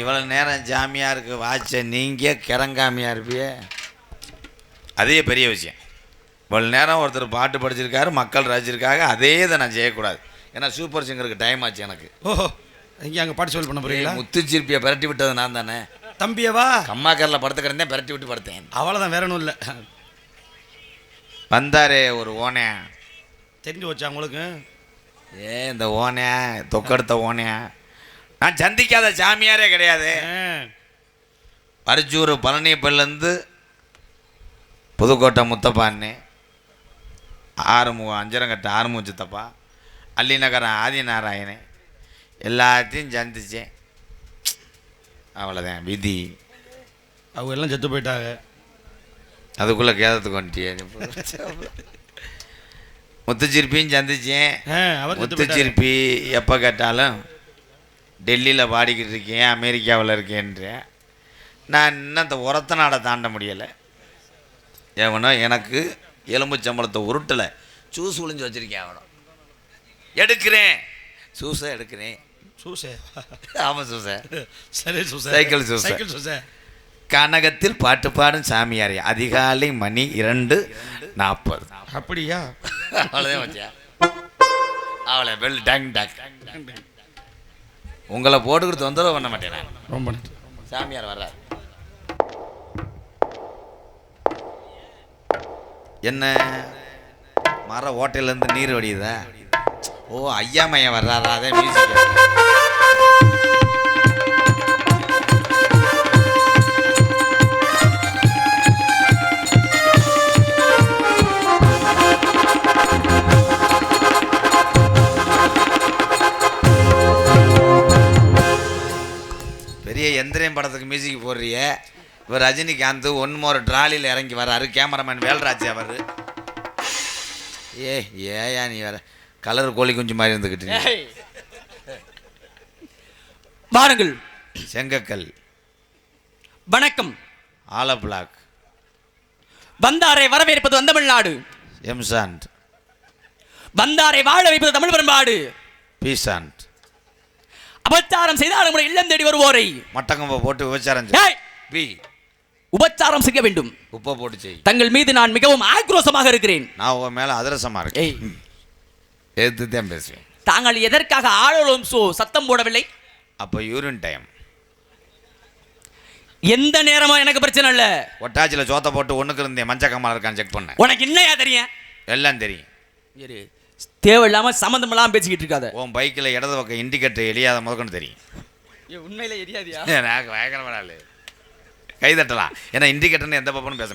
இவ்வளோ நேரம் ஜாமியாருக்கு வாச்ச நீங்கள் கிறங்காமியாக இருப்பிய. அதே பெரிய விஷயம். இவ்வளோ நேரம் ஒருத்தர் பாட்டு படிச்சிருக்காரு மக்கள் ரசிச்சிருக்காங்க அதே இதை நான் செய்யக்கூடாது. ஏன்னா சூப்பர் சிங்கருக்கு டைம் ஆச்சு எனக்கு. ஓஹோ இங்கே அங்கே பாட்டு சொல்லி பண்ண போறீங்களா? முத்துச்சிற்பியை பிரட்டி விட்டது நான் தானே. தம்பியவா? கம்மாக்கரில் படுத்து கிடந்தேன் பிரட்டி விட்டு படுத்தேன். அவ்வளோதான் வேற ஒன்றும் இல்லை. வந்தாரே ஒரு ஓனே தெரிஞ்சு வச்சா உங்களுக்கு? ஏ இந்த ஓனே தொக்கெடுத்த ஓனே நான் சந்திக்காத சாமியாரே கிடையாது. அரிச்சூர் பழனிப்பள்ளிருந்து புதுக்கோட்டை முத்தப்பான்னு ஆறுமுகம் அஞ்சரங்கட்ட ஆறுமுகம் சித்தப்பா அள்ளிநகரம் ஆதிநாராயணன் எல்லாத்தையும் சந்திச்சேன். அவ்வளோதான் விதி. அவங்க எல்லாம் செத்து போயிட்டாங்க. அதுக்குள்ளே கேதத்துக்கு வந்துட்டியே. முத்துச்சிருப்பியும் போயிட்டாரு. முத்துச்சிருப்பி எப்போ கேட்டாலும் டெல்லியில் பாடிக்கிட்டு இருக்கேன் அமெரிக்காவில் இருக்கேன்றேன். நான் இன்னும் இந்த உரத்த நாடை தாண்ட முடியலை. எவனோ எனக்கு எலும்பு சம்பளத்தை உருட்டலை. சூஸ் ஒளிஞ்சு வச்சுருக்கேன் அவனோ எடுக்கிறேன். சூஸை எடுக்கிறேன். சூசே ஆமாம் சூஸை சரி சூசே சைக்கிள் சூசை. சைக்கிள் சூசே கனகத்தில் பாட்டு பாடும் சாமியார் அதிகாலை மணி இரண்டு நாற்பது. அப்படியா? அவ்வளோதான் வச்சியா அவ்வளோ பெல் டங் டக் உங்களை போட்டுக்கிட்டு தொந்தரவு பண்ண மாட்டேன் நான். ரொம்ப சாமியார் வர்றார். என்ன? மர ஓட்டையிலேருந்து நீர் வடியுதா? ஓ ஐயா மையன் வர்றாரா? அதே மியூசிக் எந்திரம் படத்துக்கு மியூசிக் போடுறிய? இவர் ரஜினிகாந்த் ஒன் மோர் ட்ராலியில் இறங்கி வர்றாரு. கேமராமேன் வேல்ராஜ் அவர். ஏ ஏயா நீ வேற. கலர் கோழி குஞ்சு மாதிரி இருந்துக்கிட்டு. வாருங்கள். செங்கக்கல். வணக்கம். ஆல பிளாக் வந்தாரை வரவேற்பது வந்தமிழ்நாடு. எம்சாண்ட். வந்தாரை வாழ வைப்பது தமிழ் பண்பாடு பீசாண்ட். அபச்சாரம் செய்தாலும் கூட இல்லம் தேடி வருவோரை. மட்டங்கம்பை போட்டு விபச்சாரம் பி உபச்சாரம் செய்ய வேண்டும். உப்பை போட்டு செய். தங்கள் மீது நான் மிகவும் ஆக்ரோஷமாக இருக்கிறேன். நான் உன் மேலே அதிரசமாக இருக்கேன். எதிர்த்து தான் பேசுவேன். தாங்கள் எதற்காக ஆளோலம் சோ சத்தம் போடவில்லை? அப்போ யூரின் டைம் எந்த நேரமா எனக்கு பிரச்சனை இல்ல? ஒட்டாச்சியில் சோத்தை போட்டு ஒன்றுக்கு இருந்தேன். மஞ்சள் கம்மல் இருக்கான்னு செக் பண்ணேன். உனக்கு என்னையா தெரியும்? எல்லாம் தெரியும். இரு, தேவையில்லாம சம்மந்தம் எல்லாம் பேசிக்கிட்டு இருக்காத. உன் பைக்கில் இடது பக்கம் இண்டிகேட்டர் எலியாத முதற்கொண்டு தெரியும். உண்மையில எரியாதியா? எனக்கு பயங்கரமான ஆளு. கை தட்டலாம். ஏன்னா இண்டிகேட்டர்னு எந்த பப்பனும் பேச?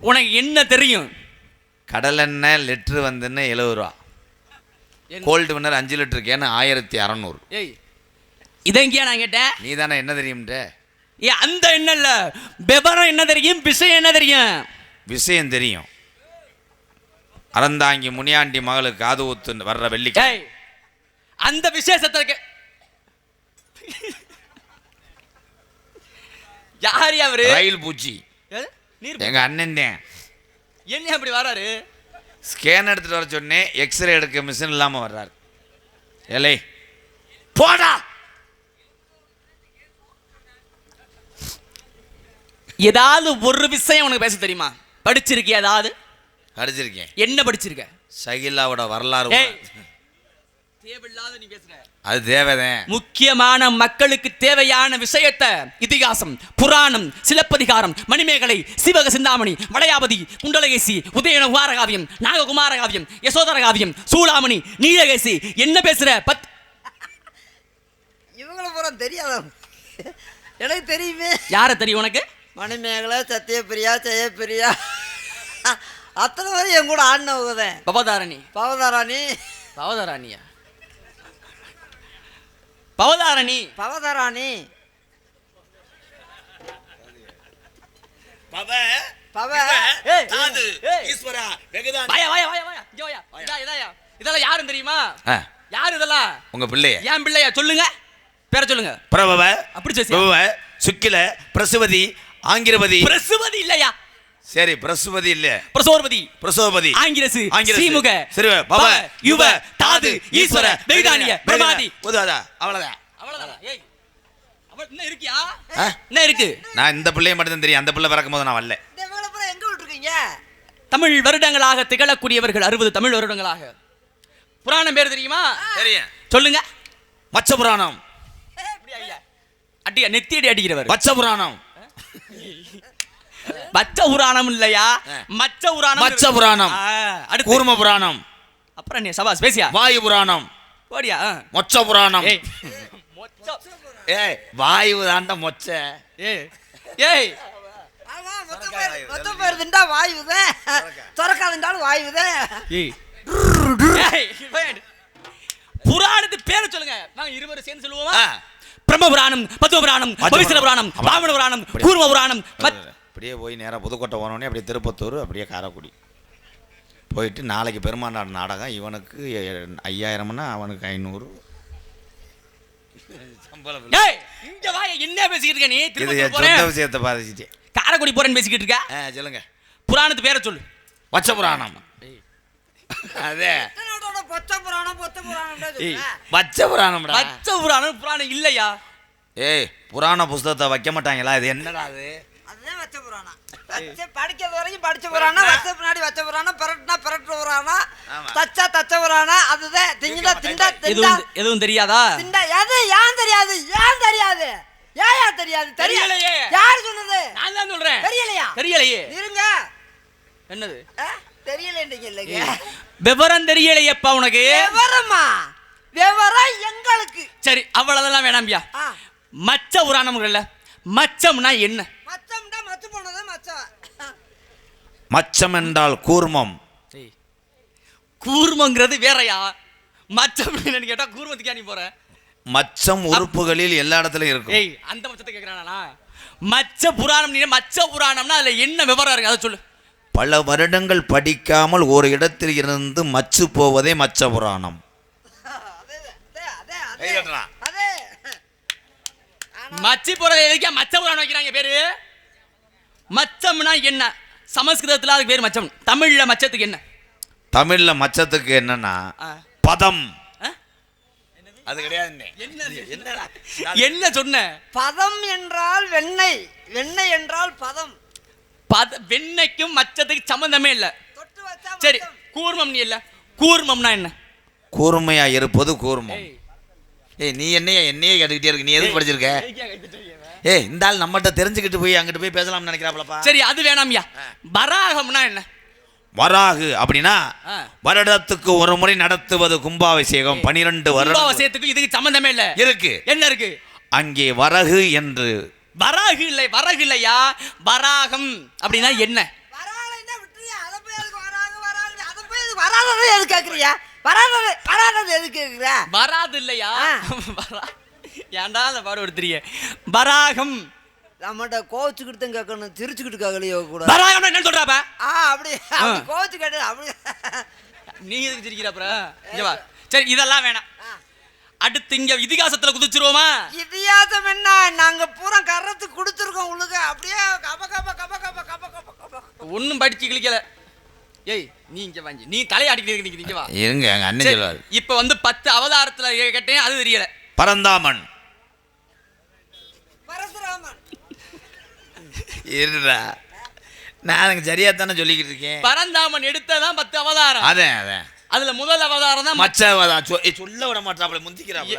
உனக்கு என்ன தெரியும்? கடலெண்ணெய் லிட்ரு வந்துன்னு எழுபது ரூபா? கோல்டு வின்னர் அஞ்சு லிட்டருக்கு ஏன்னா ஆயிரத்தி அறநூறு. ஏய். இதங்கியா நான் கேட்டேன் நீ தானே என்ன தெரியும்ன்ற ஏ அந்த என்ன இல்ல விவரம் என்ன தெரியும்? விஷயம் என்ன தெரியும்? விஷயம் தெரியும். அறந்தாங்கி முனியாண்டி மகளுக்கு காது ஊத்து வர்ற வெள்ளி அந்த விசேஷத்திற்கு யார் அவரு? ரயில் பூச்சி. எங்க அண்ணன் என்ன அப்படி வராரு? ஸ்கேன் எடுத்துட்டு வர சொன்னேன் எக்ஸ்ரே எடுக்க மிஷின் இல்லாம வர்றாரு. ஏலே போடா! ஏதாவது ஒரு விஷயம் உனக்கு பேச தெரியுமா? படிச்சிருக்கியா ஏதாவது? அடிச்சிருக்கேன் என்ன படிச்சிருக்க? சகிலாவோட வரலாறு தேவையில்லாத நீ பேசுற. அது தேவைதான். முக்கியமான மக்களுக்கு தேவையான விஷயத்தை இதிகாசம் புராணம் சிலப்பதிகாரம் மணிமேகலை சிவக சிந்தாமணி வளையாபதி குண்டலகேசி உதயன குமாரகாவியம் நாககுமார காவியம் யசோதர காவியம் சூளாமணி நீலகேசி என்ன பேசுற? பத் இவங்கள பூரா தெரியாத எனக்கு தெரியுமே. யார தெரியும் உனக்கு? மணிமேகலை சத்யபிரியா ஜெயபிரியா. அத்தனை பேரும் என் கூட ஆடினவங்க தான். பவதாரணி. பவதாராணி. பவதாரணியா? பவதாரணி. பவதாராணி. பவ ஏய், ஏய், வாயா வாயா வாயா வாயா. வாயா இதா இதாயா இதெல்லாம் யாரும் தெரியுமா? ஆ, யார் இதெல்லாம்? உங்க பிள்ளைய. ஏன் பிள்ளையா? சொல்லுங்க. பேர சொல்லுங்க. பிரபவ அப்படி சொல்லி பிரபவ சுக்கில பிரசுவதி ஆங்கிரவதி பிரசுவதி இல்லையா? சரி பிரசுபதி இல்ல. பிரசோர்பதி. பிரசோபதி. ஆங்கிரசு ஆங்கிரசு. சீமுக சரி பவ யுவ தாது ஈஸ்வர வெகுதானிய பிரமாதி. உதவாதா அவ்வளவுதான் அவ்வளவுதான்? ஏய் அவள் என்ன இருக்கியா? என்ன இருக்கு. நான் இந்த பிள்ளைய மட்டும் தான் தெரியும். அந்த பிள்ளை பிறக்கும் போது நான் வரல. எங்க விட்டுருக்கீங்க? தமிழ் வருடங்களாக திகழக்கூடியவர்கள் அறுபது தமிழ் வருடங்களாக. புராணம் பேர் தெரியுமா? தெரியும். சொல்லுங்க. மச்ச புராணம்? அடியா நெத்தியடி அடிக்கிறவர். மச்ச புராணம். மச்ச புராணம் இல்லையா? மச்ச புராணம் மச்ச புராணம். ஆ, அடுத்து. கூர்ம புராணம். அப்புறம் நீ சபாஸ் பேசியா? வாயு புராணம். போடியா? ஆ. மொச்ச புராணம். ஏய். மொச்ச- ஏய் வாயு தாண்ட மொச்ச. ஏய். ஏய். புராணத்து பேரை சொல்லுங்க. நாங்க இருவரும் சேர்ந்து சொல்லுவோமா. பிரம்ம புராணம் பத்ம புராணம் புராணம். பாவன புராணம் கூர்ம புராணம் அப்படியே போய் நேராக புதுக்கோட்டை போனோடனே அப்படியே திருப்பத்தூர் அப்படியே காரைக்குடி. போயிட்டு நாளைக்கு பெருமாநாடு நாடகம் இவனுக்கு ஐயாயிரம்னா அவனுக்கு ஐநூறு. என்ன பேசிக்கிட்டு நீ? விஷயத்தை காரைக்குடி போறேன்னு பேசிக்கிட்டு இருக்க? சொல்லுங்க. புராணத்து பேரை சொல்லு. வச்ச புராணம் அதே. பொத்த புராணம் பொத்த புராணம் ஏய். வச்ச புராணம்டா பச்சை புராணம் புராணம் இல்லையா? ஏய் புராண புஸ்தகத்தை வைக்க மாட்டாங்களா? இது என்னடா அது? அதுதான் வச்ச புராணம் படிக்கிறது வரைக்கும் படிச்ச புராணம் வச்ச பின்னாடி வச்ச புராணம் பரட்டுனா பரட்டு புராணம். தச்சா தச்ச புராணம் அதுதான் திங்கினா திண்டா திண்டா. எதுவும் எதுவும் தெரியாதா? திண்டா எது ஏன் தெரியாது? ஏன் தெரியாது? ஏயா தெரியாது? தெரியலையே. யார் சொன்னது? நான் தான் சொல்றேன். தெரியலையா? தெரியலையே. இருங்க. என்னது? தெரியலன்றீங்க இல்லைங்க. விவரம் தெரியலையப்பா உனக்கு. விவரமா? விவரம் எங்களுக்கு. சரி அவ்வளவுதெல்லாம் வேணாம்பியா ஆ. மச்ச புராணம்ங்கள்ல மச்சம்னா என்ன? மச்சம்டா மத்து போனது மச்சம். மச்சம் என்றால் கூர்மம். கூர்மங்கிறது வேறயா? மச்சம் என்னன்னு கேட்டா கூர்மத்துக்கா நீ போற. மச்சம் உறுப்புகளில் எல்லா இடத்துலயும் இருக்கும். ஏய் அந்த மச்சத்தை கேக்குறானா மச்ச புராணம் நீ மச்ச புராணம்னா அதுல என்ன விவரம் இருக்கு? அதை சொல்லு. பல வருடங்கள் படிக்காமல் ஒரு இடத்தில் இருந்து மச்சு போவதே மச்ச புராணம். அதே அதே அதே கை அதே. தட்டலாம். அதே மச்சி புறம் எதுக்கா மச்ச புராணம் வைக்கிறாங்க பேரு. மச்சம்னா என்ன? சமஸ்கிருதத்துல அதுக்கு பேர் மச்சம். தமிழ்ல மச்சத்துக்கு என்ன? தமிழ்ல மச்சத்துக்கு என்னன்னா. பதம். ஆ? அது கிடையாது? என்னடா? என்ன சொன்ன? பதம் என்றால் வெண்ணெய். வெண்ணெய் என்றால் பதம். பத வெண்ணைக்கும் மச்சத்துக்கு சம்பந்தமே இல்ல. சரி. கூர்மம் நீ இல்ல. கூர்மம்னா என்ன? கூர்மையா இருப்பது கூர்மம். ஏய். நீ என்னைய என்னையே கேட்டுக்கிட்டே இருக்கு? நீ எதுக்கு படிச்சிருக்க? ஏய் இந்த ஆள் நம்மகிட்ட தெரிஞ்சுக்கிட்டு போய் அங்கிட்டு போய் பேசலாம்னு நினைக்கிறாப்லப்பா சரி அது வேணாம்யா. வராகம்னா என்ன? வராகு அப்படின்னா. வருடத்துக்கு ஒரு முறை நடத்துவது கும்பாபிஷேகம். பனிரெண்டு வருடம் கும்பாவசியத்துக்கு இதுக்கு சம்பந்தமே இல்ல. இருக்கு. என்ன இருக்கு? அங்கே வரகு என்று வராகு இல்லை வரகு இல்லையா வராகம். அப்படின்னா என்ன? வராததை எதுக்கு கேக்குறியா? வராதது வராதது எதுக்கு கேக்குற? வராது இல்லையா. வரா ஏன்டா அந்த பாடு எடுத்துறிய வராகம். நம்மகிட்ட கோவிச்சுக்கிட்டு தான் கேட்கணும் சிரிச்சுக்கிட்டு கேட்கலையோ கூட. வராகம்னா என்ன சொல்றாப்ப ஆ அப்படி கோவிச்சு கேட்டு அப்படி. நீ எதுக்கு சிரிக்கிற அப்புறம்? இங்க வா. சரி இதெல்லாம் வேணாம். அடுத்து இங்க இதிகாசத்துல குதிச்சிருவோமா? இதிகாசம் என்ன? நாங்க பூரா கர்றத்துக்கு கொடுத்துருக்கோம் உழுக. அப்படியே கப கப கப கப கப கப கப ஒண்ணும் படிச்சு கிழிக்கல. ஏய் நீ இங்க வாங்கி. நீ தலையாடிக்கிட்டு இருக்க இங்க வா. இருங்க எங்க அண்ணன் சொல்லுவாரு. இப்ப வந்து பத்து அவதாரத்துல கேட்டேன் அது தெரியல. பரந்தாமன். பரசுராமன். இருடா. நான் எனக்கு சரியா தானே சொல்லிக்கிட்டு இருக்கேன். பரந்தாமன் எடுத்ததான் பத்து அவதாரம். அதான் அதான் அதுல முதல் அவதாரம் தான் மச்ச அவதாரம். சொல்ல விட மாட்டாப்ல முந்திக்கிறாப்ல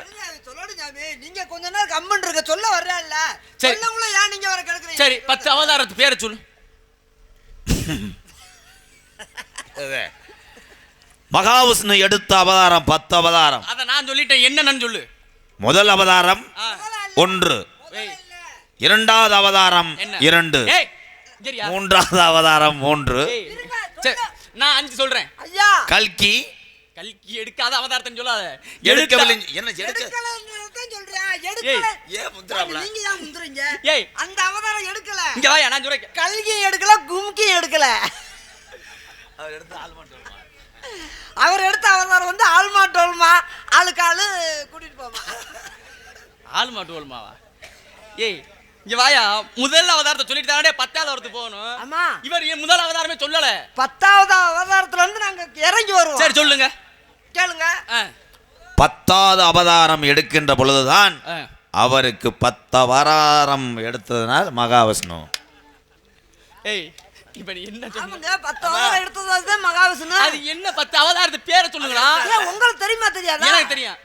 நீங்க கொஞ்ச நேரம் கம்மன் இருக்க சொல்ல வர்றல்ல சரி. ஏன் நீங்க வர கிடக்குறீங்க? சரி பத்து அவதாரத்து பேரை சொல்லு. மகாவிஷ்ணு எடுத்த அவதாரம் பத்து அவதாரம். அத நான் சொல்லிட்டேன். என்னன்னு சொல்லு. முதல் அவதாரம். ஒன்று. இரண்டாவது அவதாரம் இரண்டு. மூன்றாவது அவதாரம் மூன்று. நான் அஞ்சு சொல்றேன். ஐயா! கல்கி. கல்கி எடுக்காத அவதாரத்தை சொல்லாத. எடுக்கவில்லை. என்ன எடுக்க எடுக்கலன்னு சொல்றேன். எடுக்கல. ஏன் முந்திராப்ல நீங்க தான் முந்துறீங்க? ஏய். அந்த அவதாரம் எடுக்கல. இங்க வாயா நான் சொல்றேன். கல்கியும் எடுக்கல கும்கியும் எடுக்கல. அவர் எடுத்த அவதாரம் வந்து ஆல்மா டோல்மா ஆளுக்கு ஆளு கூட்டிட்டு போமா. ஆள் மாட்டு ஓல்மாவா ஏய் இங்க வாயா முதல் அவதாரத்தை சொல்லிட்டு தானே பத்தாவது அவரத்துக்கு போகணும். ஆமா. இவர் முதல் அவதாரமே சொல்லல பத்தாவது அவதாரத்துல இருந்து நாங்க இறங்கி வருவோம். சரி சொல்லுங்க. கேளுங்க. பத்தாவது அவதாரம் எடுக்கின்ற பொழுதுதான். அவருக்கு பத்தவதாரம் எடுத்ததுனால் மகாவிஷ்ணு. ஏய் இப்ப நீ என்ன ஆமாங்க பத்து அவதாரம் எடுத்தது தான் மகாவிஷ்ணு. அது என்ன பத்து அவதாரத்தை பேரை சொல்லுங்களா? உங்களுக்கு தெரியுமா தெரியாதா? எனக்கு தெரியும்.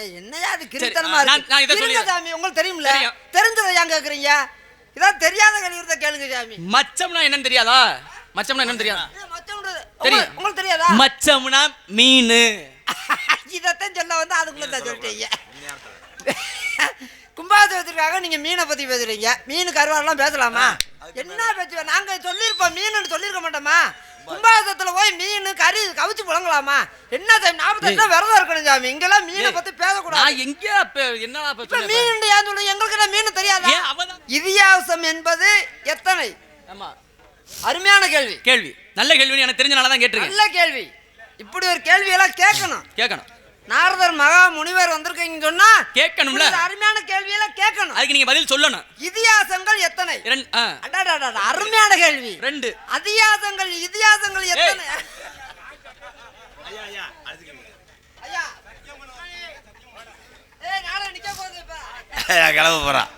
ஏய், என்னய்யா அது கிரித்தனமா நான்- இருக்கு? சாமி உங்களுக்கு தெரியும்ல? தெரியும். தெரிஞ்சதை ஏன் கேக்குறீங்க? இதான் தெரியாத கழிவுறத கேளுங்க சாமி. மச்சம்னா என்னன்னு தெரியாதா? மச்சம்னா என்னன்னு தெரியாதா. தெரியும். உங்களுக்கு- உங்களுக்கு தெரியாதா? மச்சம்னா மீன். இதத்தான் சொல்ல வந்து அதுக்குள்ள தான் சொல்லிட்டீங்க. கும்பாபிஷேகத்திற்காக நீங்க மீனை பத்தி பேசுறீங்க. மீன் கருவாடெல்லாம் பேசலாமா? என்ன பேச்சு நாங்க சொல்லியிருப்போம் மீன் சொல்லியிருக்க மாட்டோமா? கும்பாபிஷேகத்துல போய் மீன் கறி கவிச்சு புழங்கலாமா? என்ன சாமி நாற்பத்தெட்டு விரதம் இருக்கணும் சாமி? இங்கெல்லாம் மீனை பத்தி பேசக்கூடாது. நான் எங்க சொன்னேன் மீன் ஏன் சொல்லு எங்களுக்கு என்ன மீன் தெரியாதா? இதிகாசம் என்பது எத்தனை? ஆமா. அருமையான கேள்வி. கேள்வி. நல்ல கேள்வி எனக்கு தெரிஞ்சனால தான் கேட்டிருக்கேன். நல்ல கேள்வி. இப்படி ஒரு கேள்வி எல்லாம் கேட்கணும். கேட்கணும். நாரதர் மகா முனிவர் வந்திருக்கீங்கன்னு சொன்னா கேட்கணும்ல. அருமையான கேள்வி எல்லாம் கேட்கணும். அதுக்கு நீங்க பதில் சொல்லணும். இதிகாசங்கள் எத்தனை? அடாடாடா, அருமையான கேள்வி. ரெண்டு. அதிகாசங்கள் இதிகாசங்கள் எத்தனை? ஐயா ஏய் நாளை நிக்க போகுது இப்ப. கிளம்ப போகிறான்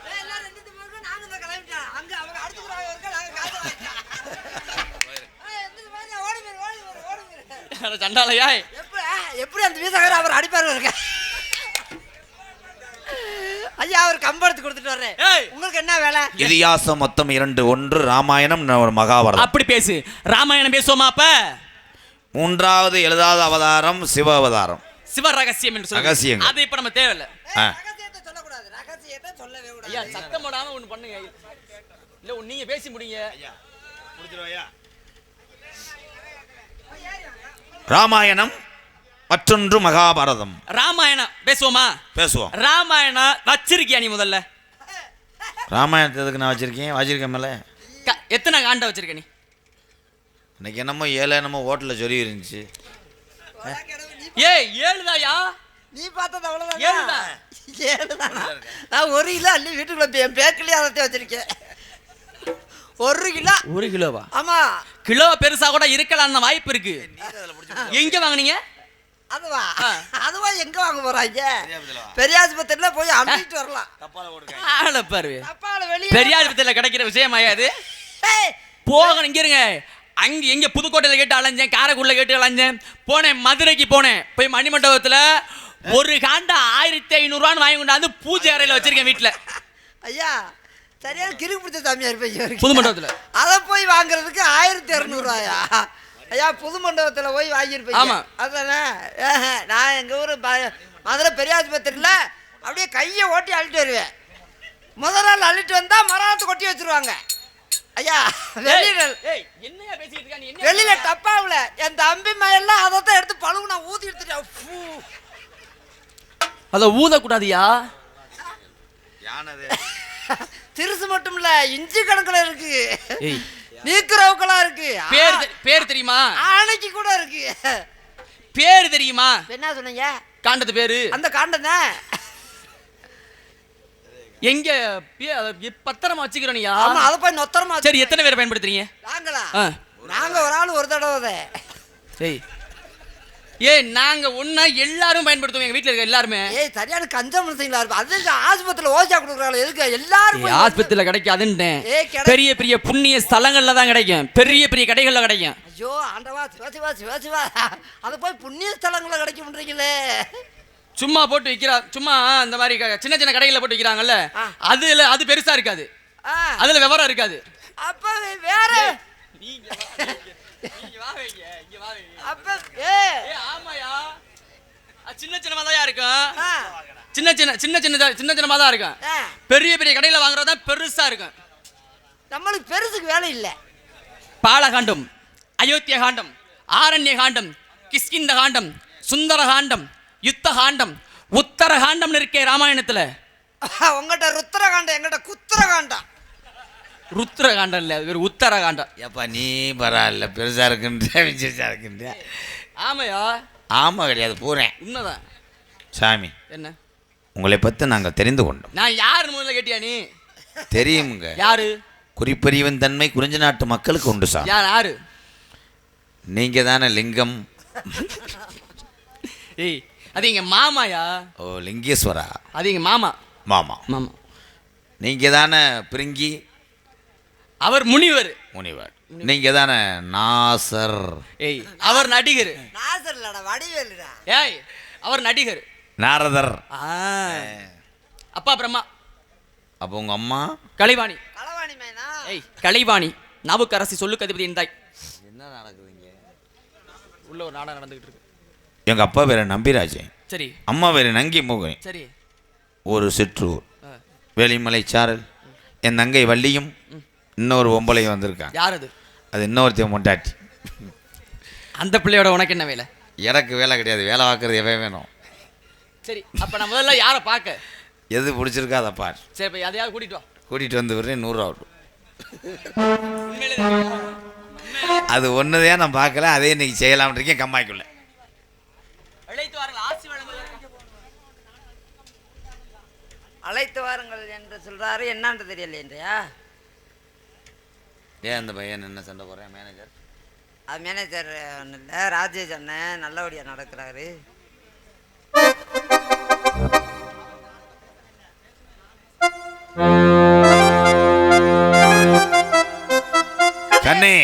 சண்டாலையா எப்படி எப்படி அந்த வீசகர் அவர் அடிப்பாரு இருக்க ஐயா அவர் கம்பெடுத்து கொடுத்துட்டு வர்றேன் ஏய். உங்களுக்கு என்ன வேலை இதிகாசம் மொத்தம் இரண்டு ஒன்று ராமாயணம் மகாபாரதம் அப்படி பேசு ராமாயணம் பேசுவோமா அப்ப மூன்றாவது எழுதாத அவதாரம் சிவ அவதாரம் சிவ ரகசியம் என்று சொல்லி ரகசியங்கள். அது இப்ப நம்ம தேவையில்ல ஆ. ரகசியத்தை சொல்லக்கூடாது ரகசியத்தை சொல்லவே ஐயா சத்தம் போடாம ஒண்ணு பண்ணுங்க இல்ல நீங்க பேசி முடிங்க ராமாயணம் மற்றொன்று மகாபாரதம். ராமாயணம் பேசுவோமா? பேசுவோம். ராமாயணம் வச்சிருக்கியா நீ முதல்ல? ராமாயணத்தை எதுக்கு நான் வச்சிருக்கேன்? வச்சிருக்கேன் மேலே க- எத்தனை காண்ட வச்சிருக்க நீ? இன்னைக்கு என்னமோ ஏழு என்னமோ ஹோட்டலில் சொல்லி இருந்துச்சு. ஏய் ஏழுதாயா? நீ பார்த்தது அவ்வளவுதான்? ஏழுதான். ஏழுதானா? நான் ஒரு கிலோ அள்ளி வீட்டுக்குள்ள போய் என் பேக்கிலேயே அதை வச்சிருக்கேன். ஒரு கிலோ. ஒரு கிலோவா? ஆமா. கிலோ பெருசா கூட இருக்கலாம்னு வாய்ப்பு இருக்கு. எங்க வாங்குனீங்க? அதுவா. அதுவா எங்க வாங்க போறாங்க? பெரிய ஆஸ்பத்திரியில போய் அள்ளிட்டு வரலாம். ஆள பாரு. அப்பால வெளியே பெரியாஸ்பத்திரியில கிடைக்கிற விஷயமாயா அது ஏய், போகணும் இங்க இருங்க. அங்க எங்க புதுக்கோட்டையில கேட்டு அலைஞ்சேன் காரைக்குடில கேட்டு அலைஞ்சேன். போனேன் மதுரைக்கு போனேன். போய் மணிமண்டபத்துல ஒரு காண்டா ஆயிரத்தி ஐநூறுவான்னு வாங்கி கொண்டாந்து பூஜை அறையில வச்சிருக்கேன் வீட்டுல ஐயா சரியான கிறுக்கு பிடிச்ச சாமியா இருப்பீங்க புது மண்டபத்துல அதை போய் வாங்குறதுக்கு ஆயிரத்தி இரநூறுவாயா? ஐயா புது மண்டபத்துல போய் வாங்கியிருப்பீங்க. ஆமா. அதானே? ஏஹே, நான் எங்க ஊர் மதுரை பெரிய ஆஸ்பத்திரியில அப்படியே கையை ஓட்டி அள்ளிட்டு வருவேன். முதல் நாள் அள்ளிட்டு வந்தா மரத்து கொட்டி வச்சிருவாங்க. ஐயா வெளியில ஏய் என்னையா பேசிட்டு இருக்க? நீ என்ன வெளியில டப்பாவுல என் தம்பி மயெல்லாம் அதை தான் எடுத்து பழுவு நான் ஊதி எடுத்துட்டேன். அத ஊத கூடாதியா யானது? திருசு மட்டும் இல்ல இஞ்சி கணக்குல இருக்கு. ஏய். நீக்கிறவுக்கெல்லாம் இருக்கு. பேர் பேர் தெரியுமா? ஆணைக்கு கூட இருக்கு. பேர் தெரியுமா? என்ன சொன்னீங்க? காண்டத்து பேரு. அந்த காண்டம் தான் எங்க பத்திரமா வச்சுக்கிறோனியா ஆமா அதை போய் நொத்தரமா சரி எத்தனை பேர் பயன்படுத்துறீங்க? நாங்களா. நாங்க ஒரு ஆள் ஒரு தடவை. சரி ஏய் நாங்க ஒண்ணா எல்லாரும் பயன்படுத்துவோம் எங்க வீட்ல இருக்க எல்லாருமே. ஏய் சரியான கஞ்ச மனுஷங்களா இருப்பா. அது ஆஸ்பத்திரியில ஓசா கொடுக்குறாங்க எதுக்கு? எல்லாரும் ஆஸ்பத்திரியில கிடைக்காதுன்ட்டேன். பெரிய பெரிய புண்ணிய ஸ்தலங்கள்ல தான் கிடைக்கும். பெரிய பெரிய கடைகள்ல கிடைக்கும். ஐயோ ஆண்டவா சிவா சிவா சிவா சிவா. அதை போய் புண்ணிய ஸ்தலங்களை கிடைக்கும்ன்றீங்களே சும்மா போட்டு விக்கிறா சும்மா இந்த மாதிரி சின்ன சின்ன கடைகள்ல போட்டு விக்கிறாங்கல்ல. ஆ. அதுல அது பெருசா இருக்காது. அதுல விவரம் இருக்காது. அப்ப வேற. அப்ப ஏ ஆமாயா சின்ன சின்னமா தான் இருக்கும் சின்ன சின்ன சின்ன சின்ன சின்ன சின்னமா தான் இருக்கும் பெரிய பெரிய கடையில வாங்குறது தான் பெருசா இருக்கும் நம்மளுக்கு பெருசுக்கு வேலை இல்லை பாலகாண்டம் அயோத்திய காண்டம் ஆரண்ய காண்டம் கிஷ்கிந்த காண்டம் சுந்தர காண்டம் யுத்த காண்டம் உத்தர காண்டம்னு இருக்கே ராமாயணத்துல உங்கள்கிட்ட ருத்திரகாண்டம் எங்கிட்ட குத்திர காண்டம் காண்டம் இல்ல அது பேர் உத்தர காண்டம் ஏப்பா நீ பரவாயில்ல பெருசாக இருக்குன்ற விசேஷா இருக்குன்ற ஆமையா? ஆமாம் கிடையாது பூரேன் உண்மைதான். சாமி என்ன? உங்களை பற்றி நாங்கள் தெரிந்து கொண்டோம். நான் யாருன்னு முதல்ல கேட்டியா நீ? தெரியுமுங்க. யாரு? குறிப்பறிவின் தன்மை குறிஞ்ச நாட்டு மக்களுக்கு உண்டு சார் யார் யாரு நீங்க தானே லிங்கம். ஏய் அது எங்க மாமாயா? ஓ லிங்கேஸ்வரா? அது எங்க மாமா. மாமா. மாமா. நீங்க தானே பிரிங்கி அவர் முனிவர். முனிவர். நீங்க தானே நாசர். ஏய் அவர் நடிகர். நாசர் இல்லடா வடிவேலுடா. ஏய் அவர் நடிகர். நாரதர். ஆ. அப்பா பிரம்மா. அப்போ உங்க அம்மா? கலைவாணி. களவாணி மேனா? ஏய் கலைவாணி. நாவுக்கரசி சொல்லு கதிபதி தாய் என்ன நடக்குதுங்க? உள்ள ஒரு நாடகம் நடந்துகிட்டு இருக்கு. எங்க அப்பா பேரு நம்பிராஜன் சரி. அம்மா பேரு நங்கி மூகன். சரி. ஒரு சிற்றூர். ஆ. வேலிமலை சாரல். என் தங்கை வள்ளியும். இன்னொரு ஒம்பளையும் வந்திருக்காங்க. யார் அது அது இன்னொருத்தையும் மொண்டாட்டி அந்த பிள்ளையோட உனக்கு என்ன வேலை? எனக்கு வேலை கிடையாது. வேலை பார்க்கறது எவன் வேணும்? சரி அப்ப நான் முதல்ல யாரை பார்க்க? எது பிடிச்சிருக்கோ அதை பார். சரி இப்போ அதையாவது கூட்டிட்டு வா. கூட்டிகிட்டு வந்து விடுறேன் நூறுரூவா விடும்? அது ஒன்று தான். நான் பார்க்கல அதே இன்னைக்கு செய்யலாம்னு இருக்கேன் கம்மாய்க்குள்ள. அழைத்து வாருங்கள் ஆசி அழைத்து வாருங்கள் என்று சொல்றாரு. என்னன்னு தெரியல என்றையா ஏன் அந்த பையன் என்ன சண்டை போடுறேன்? மேனேஜர் அது மேனேஜர் ஒன்றும் இல்லை. ராஜேஷ் அண்ணன் நல்லபடியாக நடக்கிறாரு. கண்ணே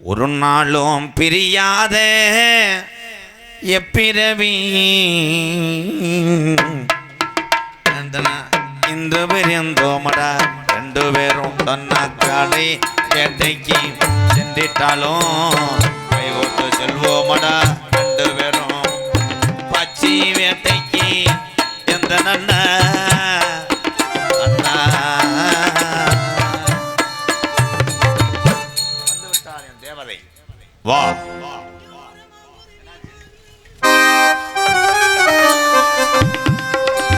ஒரு நாளும் பிரியாத எப்பிறவி? இந்த பெரியந்தோமடா ரெண்டு பேரும் தன்னாக்காடை வேட்டைக்கு சென்றிட்டாலும் கை ஓட்டு செல்வோமடா ரெண்டு பேரும். பச்சி வேட்டைக்கு எந்த நன்ன அண்ணா? வந்து வா.